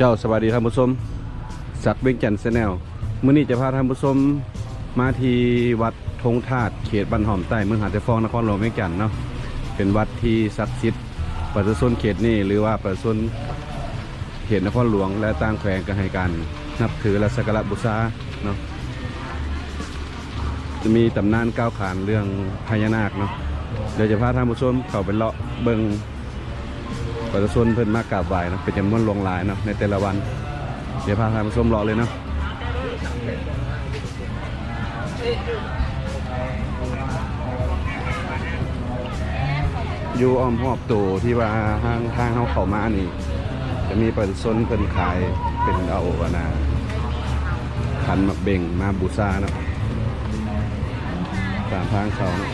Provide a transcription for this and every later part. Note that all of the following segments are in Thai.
เจ้าสวัสดีท่านผู้ชมสักเวงจันทร์แนลมื้อนี้จะพาท่านผู้ชมมาที่วัดธงธาตุเขตบ้านหอมใต้เมืองหาดไทฟองนครหลวงเวียงจันทน์เนาะเป็นวัดที่ศักดิ์สิทธิ์ประชาชนเขตนี้หรือว่าประชาชนเขตนครหลวง และต่างแขวงก็ให้การนับถือและสักการะบูชาเนาะจะมีตำนานก้าวขานเรื่องพญานาคเนาะเดี๋ยวจะพาท่านผู้ชมเข้าไปเลาะเบิง ประชาชนเพิ่นมากราบไหว้นะเป็นจำนวนหลวงหลายเนาะในแต่ละวัน เดี๋ยวพาทานผู้ชมรอเลยเนาะอยู่อ้อมหอบโตที่ว่าห้างทางเขาเข้ามานี่ จะมีประชาชนเพิ่นขายเป็นเอาอนะขันมักเบ่งมาบูชาเนาะตามทางเขาเนาะ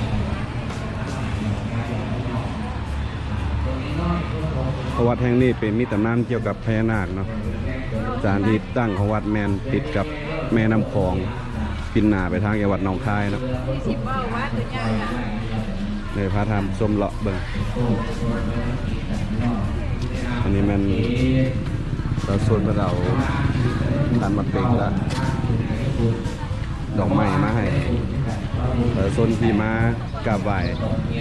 เพราะวัดแห่งนี้เป็นมีตำนานเกี่ยวกับพญานาคเนาะสถานที่ตั้งของวัดแมนติดกับแม่น้ำคลองปินหนาไปทางจังหวัดหนองคายเนาะใหญ่อะเลยพาทามชมเลาะเบิ่งอันนี้มันเราส่วนพวกเราทานมาเป็นละดอกไม้มาให้เออโซนที่มากราบไหว้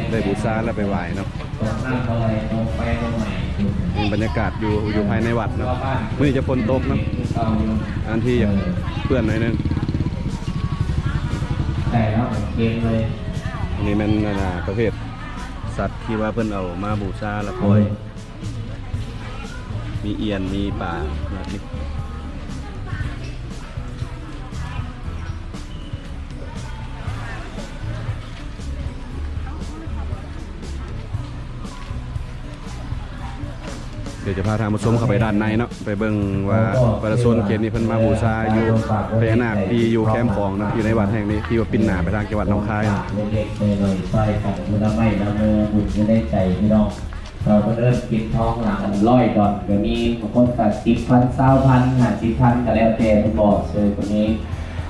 ได้บูชาแล้วไปไหว้เนาะ มีบรรยากาศอยู่อยู่ภายในวัดนะมื่อนี้จะฝนตกนะอันที่เพื่อนหน่อยนึงแต่แล้วเกมเลยอันนี้มันนานาประเภทสัตว์ที่ว่าเพื่อนเอามาบูชาแล้วปล่อยมีเอียนมีป่าแบบนี้ เดี๋ยวจะพาทางผู้ชมเข้าไปด้านในเนาะไปเบิ่งว่าประชาชนเขตนี้เพิ่นมาบูชาอยู่พญานาคที่อยู่แคมป์ของเนาะอยู่ในวัดแห่งนี้ที่ว่าปินหนาไปทางจังหวัดหนองคายเนาะเล็กๆเลยๆซอยของคุณละไม่ละเมอบุญจะได้ใจพี่น้องเราก็เริ่มกินทองหลังร้อยก่อนเดี๋ยวนี้บางคนตัดสิบพันเศร้าพันห้าสิบพันก็แล้วแต่คุณบอกเลยคนนี้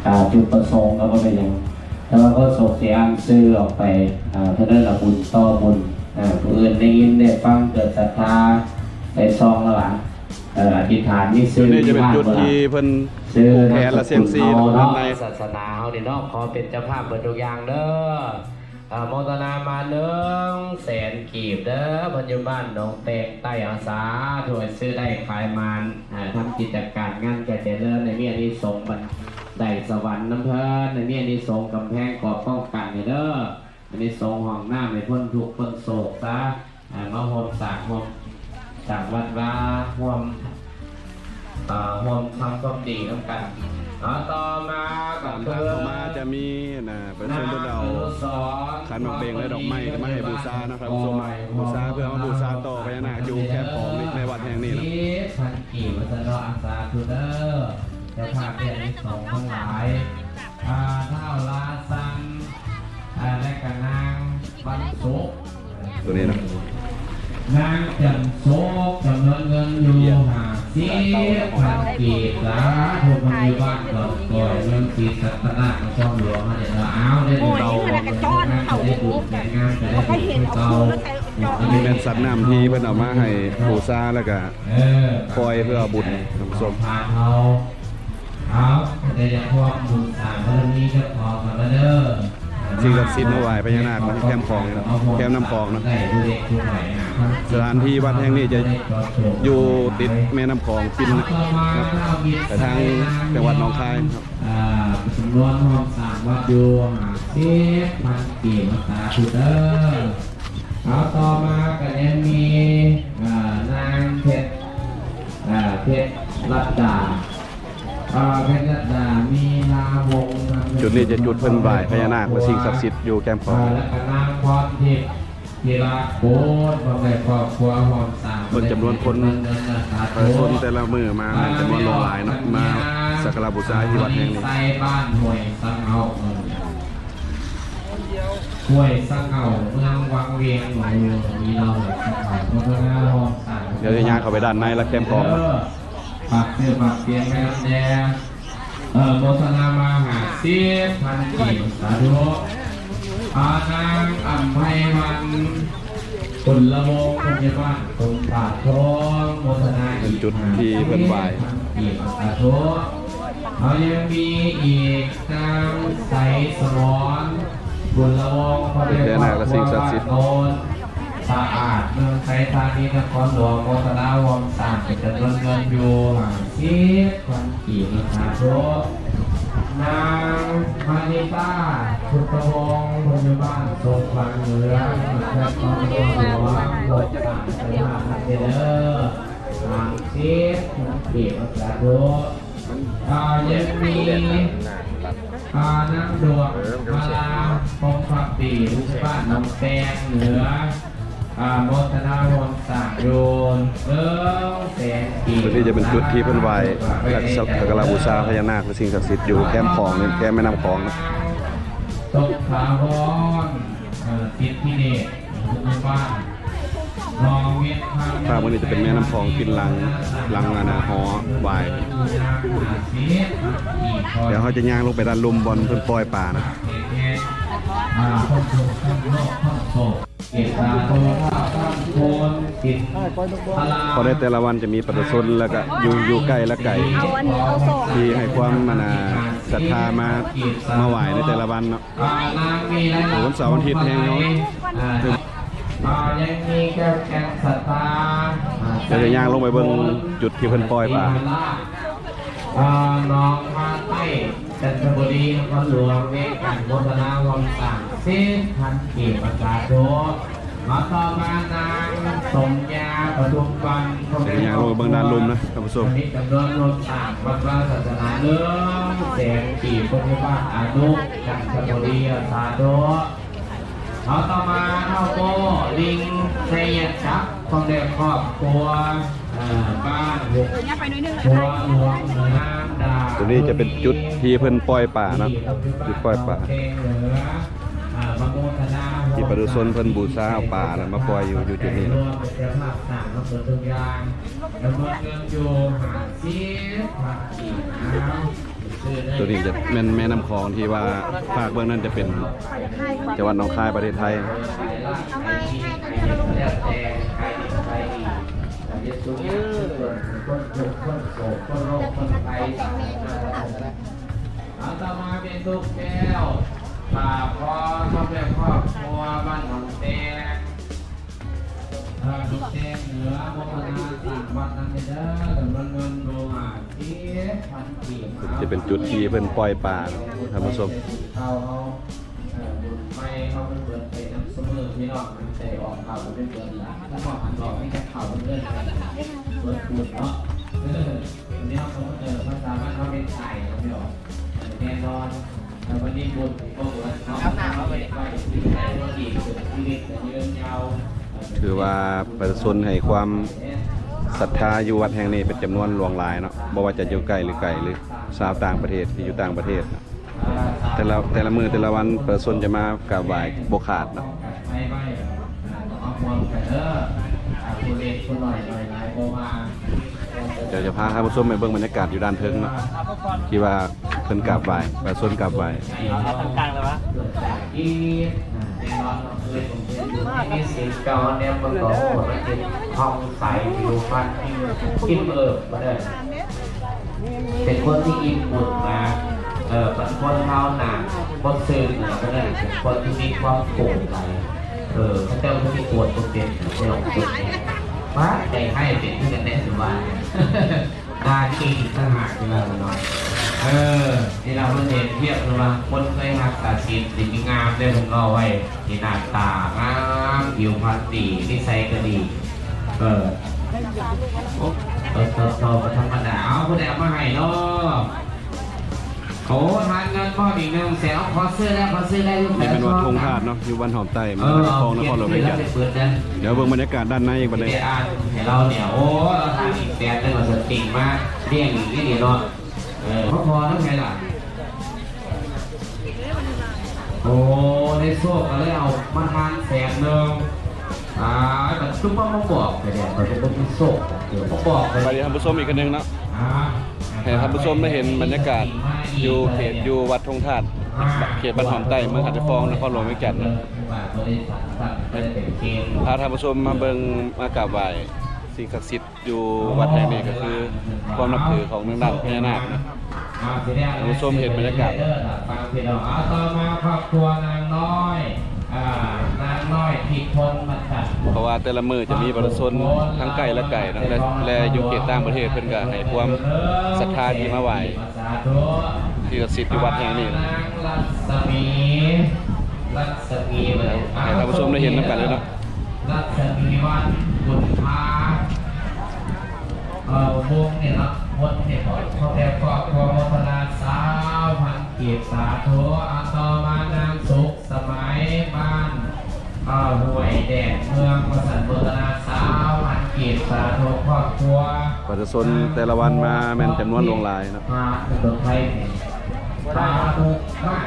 อ่าจุดประสงค์ก็ไม่เป็นอย่างแล้วเราก็ส่งเสียงซื้อออกไปอ่าเพื่อเรื่องบุญต่อบุญอ่าผู้อื่นได้ยินได้ฟังเกิดศรัทธา ได้ซองแล้วล่ะเอ่ออธิษฐานนี่จุซื้อดนี้จะเป็นบ้าจุดบ่ล่ะ ที่เพิ่นชื่อผูกแขนและเสียงซีเนาะด้านใน ศาสนาเฮานี่เนาะขอเป็นเจ้าภาพเบิดทุกอย่างเด้ออ่าโมทนามาหนึ่งแสนกีบเด้อปัจจุบันหนองแตงใต้อาสาถวยซื้อได้ขายมานอ่าทำกิจการงานแก่เจริญในเมียนี้สงบันได้สวรรค์น้ำเพลินในเมียนี้สงกำแพงกอบป้องกันนี่เด้ออันนี้สงห้องน้ำในพ้นทุกข์พ้นโศกซะอ่ามาโฮมสร้ากโฮม จากวัดว่าโฮมห่วมทำความดีน้ำกันต่อมากัทาบงเพื่อมาจะมีนะประชาชนเพิ่นเอาขันหมากเบงและดอกไม้มาให้บูชานะครับผู้ชมบูชาเพื่อมาบูชาต่อพญานาคอยู่แคมป์ของในวัดแห่งนี้นะพันกี่วัฒนอาสาทูเดอร์เจ้าภาพเรียนสองทั้งหลายอ่าเท่าลาซันอ่าและกันนางวันศุกร์ตัวนี้นะ นางจันโซกจำนวนเงินอยู่หาสิบพันกีบสาธุพันอยุบัตก่อนก่อนเงินสีสัตนาของช่องหลวงมาเดี๋ยวเราเอาได้ดูเราจะได้ดูแต่งงานจะได้ดูเก่าอันนี้เป็นสัตว์น้ำที่เพิ่นเอามาให้บูชาแล้วก็เอยเพื่อบุญท่านผู้ชมพาเขาเอาแต่ยังพวกบุญสามเพิ่มนี้ก็พอกันแล้วเด้อ สิ่งศักดิ์สิทธิ์มาไหว้พญานาคมาที่แคมป์องนี่เนาะแคมป์น้ำคลองเนาะสถานที่วัดแห่งนี้จะอยู่ติดแม่น้ำคลองปินนะแต่ทางจังหวัดหนองคายครับอ่าจำนวนห้องสางวัดอยู่าสิบพันกี่มาตาชุดเด้อเอาต่อมาก็ยังมีอ่านางเพชรอ่าเพชรรัตดา จุดนี้จะจุดเพิ่นไหว้พญานาคและสิ่งศักดิ์สิทธิ์อยู่แคมป์ของอ่าแล้วก็นางพรทิพย์กีฬาโค้ดบางในครอบครัวห้องสร้างเพิ่นจำนวนคนประชาชนแต่ละมือมาในจำนวนหลงหลายเนาะมาสักการะบูชาที่วัดแห่งนี้ใส่บ้านห่วยสังเอาเออห่วยสังเอาเมืองวังเวียงหลวงมีเราเลยสังเอาเพราะฉะนั้นห้องสร้างเดี๋ยวจะย่างเข้าไปด้านในและแคมป์ของเนาะ ปากเสื้อปากเปลี่ยนแม่แดงเออโมทนามาหาเสิบพันกี่สาธุอานาอัมไพวันคุณละโมงคุณยบ้านคุณป่าทองโมทนาอีกจุดที่เพิ่นไหว้อีกสาธุเขายังมีอีกนางใสสมอนบุญละวงพระเดชพญานาคและสิ่งศักดิ์สิทธิ์โนน สะอาดเมืองไทยธานีนครหลวงโมทนาวงสร้างเป็นจำนวนเงินอยู่ห่างชีพคนกี่มีสาธุนางมานิตาพุทธวงศ์พยาบาลทรงพลังเหนือและครอบครัวหลวงโลกสร้างเป็นมหาเทเลอร์ห่างชีพคนกี่มีสาธุอ่ายังมีอาน้ำดวงมาลาพงฟักปีลูกบ้านหน้องแตงเหนือ อ่าโมทนาวงสามโยนเอิ้งแสนกีจุดนี้จะเป็นจุดที่เพิ่นไหว้และสักการะบูชาพญานาคและสิ่งศักดิ์สิทธิ์อยู่แคมป์ของนี่แคมป์แม่น้ำคลองนะตกขาวอนเอ่อทิศที่เดชลูกบ้าน รองเวียดทางภาพวันนี้จะเป็นแม่น้ำคลองกินลังลังอาณาหอไหวาย เดี๋ยวเขาจะย่างลงไปด้านลุมบอลเพิ่นปล่อยป่านะอ่าคนโตคนโลกคนโตเอกตาโตข้าวข้ามโคนกินพลาพอได้แต่ละวันจะมีประชาชนแล้วก็อยู่อยู่ใกล้และไกลเอาอันนี้เอาส่งที่ให้ความมานาศรัทธามามาไหว้ในแต่ละวันเนาะอ่านางมีหลายๆวันเสาร์วันอาทิตย์แห่งเนาะ เดี๋ยวจะย่างลงไปเบิ่งจุดที่เพิ่นปล่อยป่าอ่าน้องมาใต้จันทบุรีนครหลวงเมฆกันโมทนาวังต่างเส้นพันกีบประกาศโดมาต่อมานางสมยาปทุมวันเดี๋ยวย่างลงไปเบิ่งด้านลุมนะท่านผู้ชมวันนี้จำนวนรถต่างวัดพระศาสนาเรื่องแสนกีบปฏิบัติอนุจันทบุรีสาธุ เอาต่อมาเท่าโกลิงเสยชักของเด็กครอบครัวเอ่อบ้านหุกเนี่ยไปหน่อยนึงเลยครัวหลวงเหนือน้ำดาตัวนี้จะเป็นจุดที่เพิ่นปล่อยป่าเนาะจุดปล่อยป่าที่ประชาชนเพิ่นบูชาเอาป่าแล้วมาปล่อยอยู่อยู่จุดนี้รเนาะวมเป็นเจ้าภาพสร้างระเบิดทุกอย่างดำเนินเงินอยู่หาซีผักอีกน้ำซื้อได้ ตัวนี้จะแม่นแม่น้ำคลองที่ว่าภาคเบื้องนั้นจะเป็นจังหวัดหนองคายประเทศไทยอาตมาเป็นทุกแก้วป่าพอทำแบบครอบครัวบ้านหนองแต งถ้าทุกแจ้งเหนือมรณาสั่งวัดนั้นเด้อจำนวนเงินโลมาที่พันกีบจะเป็นจุดที่เพิ่นปล่อยป่าท่านผู้ชมเขาเขาเอ่อบุญไม่เขาเป็นเปิดไปน้ำเสมอพี่น้องมันใจออกเขาเป็นเปิดหลังถ้าบอกหันบอกไม่แค่เขาเป็นเรื่องเปิดบุญเนาะเออวันนี้เขาเจอภาษาบ้านเขาเป็นไทยเขาไม่ออกแน่นอนแต่วันนี้บุญก็เหมือนเขาเขาไปไปที่ไหนก็ดีชีวิตจะยืนยาว คือว่าประชาชนให้ความศรัทธาอยู่วัดแห่งนี้เป็นจำนวนหลวงหลายเนาะบ่ว่าจะอยู่ไกลหรือไกลหรือชาวต่างประเทศที่อยู่ต่างประเทศเนาะแต่ละแต่ละมือแต่ละวันประชาชนจะมากราบไหว้บ่ขาดเนาะเดี๋ยวจะพาท่านผู้ชมไปเบิ่งบรรยากาศอยู่ด้านเทิงเนาะที่ว่าเพิ่นกราบไหว้ประชาชนกราบไหว้เอางกลางเลยวะ เกิดจากที่แน่นอนเราเคยผมเป็นอยู่ที่สิงจอเนี่ยมันก็มันเป็นห้องใสผิวพรรณอิ่มเอิบมาเลยเป็นคนที่อิ่มบุญมาเออเป็นคนเท่าหนาคนซื่อเนี่ยก็ได้เป็นคนที่มีความโปร่งใสเออเขาเจ้าที่มีปวดตัวเป็นเจ้าตัวเป็นว่าใจให้เป็นที่กันแน่สุวรรณ นาคีทหากที่เราเนาะเออที่เราเห็นเทียบเลยว่าคนเคยหักตาชินดีงามได้ผมเอไว้ที่หน้าตางามผิวพรรณดีนิสัยก็ดี เออโอ้เออเออเออธรรมดาเอาผู้ใดเอามาให้เนาะ โอ้ทานเงินพ่ออีกหนึ่งแสนเอาขอซื้อแล้วขอซื้อได้ลูกนี่เป็นวัดธงธาตุเนาะอยู่บ้านหอมใต้เอเมืองอคลเอาองนเก็คบรหลวงซื้เวีอยงแล้วจันทน์ไปเปิดนะเดี๋ยวเบิ่งบรรยากาศด้านในอีกบัดไม่นี้ได้อ่านให้เราเนี่ยโอ้เราทานอีกแสนหนึ่งเราสติมาเรียงอีกนี่เนาะเออพอพอแล้วไงล่ะโอ้ในโซ่ก็เลยเอามาทานแสนหนึ่ง อ่าแต่ทุกคนมาบอกไปเนี่ยมันเป็นพวกโซ่เดี๋ยวมาบอกไปไปท่านผู้ชมอีกคนนึงเนาะอ่าให้ท่านผู้ชมได้เห็นบรรยากาศอยู่เขตอยู่วัดธงธาตุเขตบ้านหอมใต้เมืองหัดไทยฟองนครหลวงเวียงจันทน์เนาะว่าบริษัทตั้งเป็นเป็นเกณฑ์พาท่านผู้ชมมาเบิ่งมากราบไหว้สิ่งศักดิ์สิทธิ์อยู่วัดแห่งนี้ก็คือความนับถือของทางด้านพญานาคนะท่านผู้ชมเห็นบรรยากาศฟังพี่น้องเอาต่อมาครอบครัวนางน้อยอ่านางน้อยที่ทนมาจัด เพราะว่าแต่ละมือจะมีประชาชนทั้งไกลและไกลนะและและอยู่เขตต่างประเทศเพิ่นก็ให้ความศรัทธาที่มาไหว้ที่ศักดิ์สิทธิ์อยู่วัดแห่งนี้นะให้ท่านผู้ชมได้เห็นนำกันเลยเนาะรัศมีวันบุญพาเอ่อวงเนี่ยนะวนเนี่ยขอขอแต่ขอขอโมทนาสาวพันเกียรติสาธุอาตมานา ดดเมืองประสันโมทนาสาวพันเกียรติสาธุครอบครัวประชาชนแต่ละวันมาแม่นจำนวนหลวงหลายเนาะมาถนนไทยเนี่ยตาถูกมาก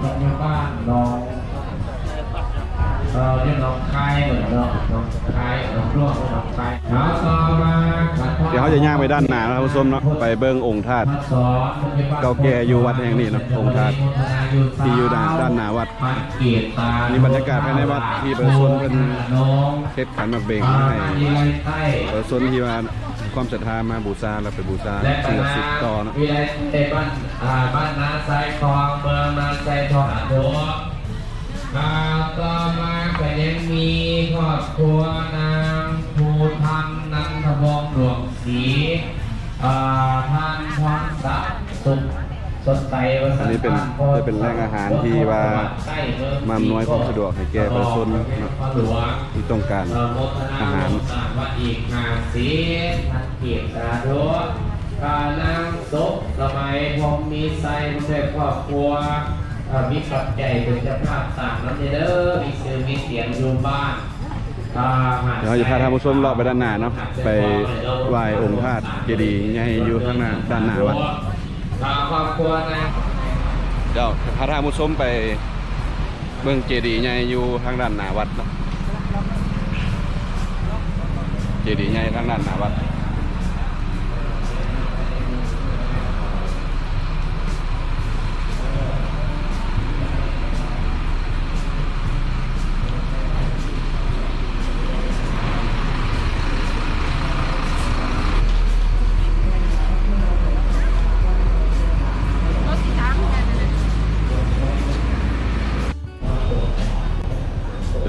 คนอยู่บ้านน้อง เออเรียกน้องคายเหมือนเนาะน้องคายน้องร่วงน้องคายเอาต่อมาเดี๋ยวเขาจะย่างไปด้านหนานะครับท่านผู้ชมเนาะไปเบิ่งองค์ธาตุเก่าแก่อยู่วัดแห่งนี้เนาะองค์ธาตุที่อยู่ด้านด้านหนาวัดนี่บรรยากาศภายในวัดที่ประชาชนเพิ่นเทศขันมาเบ่งให้ประชาชนที่ว่าความศรัทธามาบูชาแล้วไปบูชาสิ่งศักดิ์สิทธิ์ต่อเนาะวิไลเตบ้านบ้านนาไซทองเมืองนาไซทองอัดโดอ่าต่อมาก็ยังมีครอบครัวนางภูทันนันทวงศ์หลวงศรีอ่าท่านทองศักดิ์สุขสดใสวสัอันนี้เป็นจะเป็นแหล่งอาหารที่ว่า มาอำนวยความสะดวกให้แก่ประชาชนเนาะที่ต้องการเโมทนอาหารสามวัดอีกห้าสีทันเกียรติสาธุกานางศพสมัยพรหมมีไซด้วยครอบครัวเอ่อ มีปัจจัยเป็นเจ้าภาพสร้างน้ำเด้อมีชื่อมีเสียงอยู่บ้านอ่าหเดี๋ยวเราจะพาท่านผู้ชมเลาะไปด้านหน้าเนาะไปไหว้องค์ธาตุเจดีย์ใหญ่อยู่ข้างหน้าด้านหน้าวัดอ่าครอบครัวนะเดี๋ยวพาท่านผู้ชมไปเบิ่งเจดีย์ใหญ่อยู่ทางด้านหน้าวัดเนาะเจดีย์ใหญ่ทางด้านหน้าวัด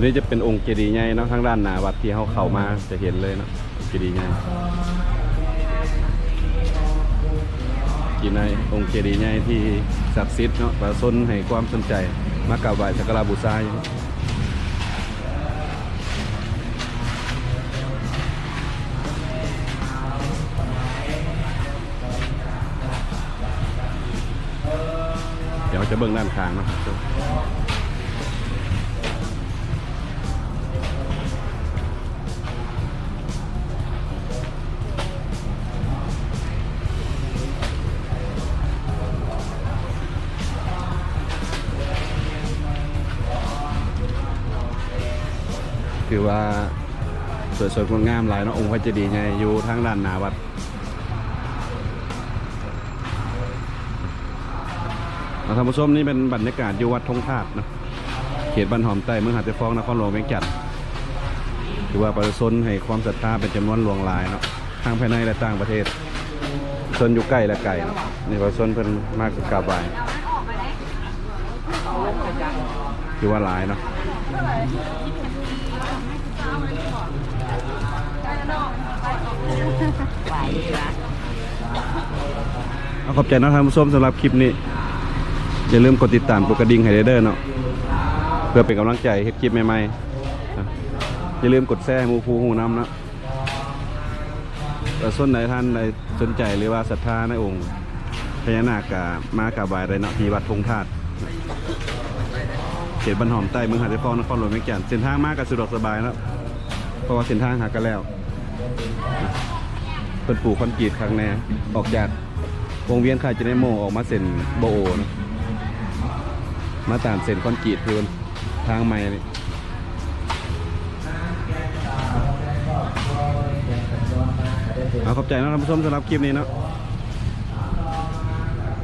นี้จะเป็นองค์เจดีย์ใหญ่เนาะทางด้านหน้าวัดที่เขาเข้ามาจะเห็นเลยเนาะเจดีย์ใหญ่กีในองค์เจดีย์ใหญ่ที่ศักดิ์สิทธิ์เนาะประชาชนให้ความสนใจมากราบไหว้สักการะบูชาอยู่เดี๋ยวจะเบิ่งด้านข้างเนาะคื คือว่าสวยๆงดงามหลายเนาะองค์พระเจดีย์ใหญ่อยู่ทางด้านหน้าวัดเอาท่านผู้ชมนี่เป็นบรรยากาศอยู่วัดทงธาตุนะเขตบ้านหอมใต้เมืองหาดเจฟองนครหลวงเวียงจันทน์คือว่าประชาชนให้ความศรัทธาเป็นจำนวนหลวงหลายเนาะทั้งภายในและต่างประเทศชนอยู่ใกล้และไกลนี่ประชาชนเพิ่นมากกราบไห คือว่าหลายเนาะไหวละขอบใจนะท่านผู้ชมสำหรับคลิปนี้ อย่าลืมกดติดตามกดกระดิ่งให้เด้อเนาะเพื่อเป็นกำลังใจเฮ็ดคลิปใหม่ๆ อย่าลืมกดแชร์หมูฟูหูน้ำนะแต่ส่วนไหนท่านใดสนใจหรือว่าศรัทธาในองค์พญานาคกมากราบไหว้ได้เนาะที่วัดธงธาตุ ตบ้านหอมใต้เมืองหาดใหญ่ฟองนครหลวงเวียงจันเส้นทางมากก็สะดวกสบายแล้วเพราะว่าเส้นทางหากันแล้วเพิ่นปลูกคอนกรีตข้งแน่ออกจากวงเวียนขายจะได้โมออกมาเส้นโบโอนะมาตามเส้นคอนกรีตคือทางใหม่นี่เอาขอบใจนะท่านผู้ชมสำหรับคลิปนี้เนาะ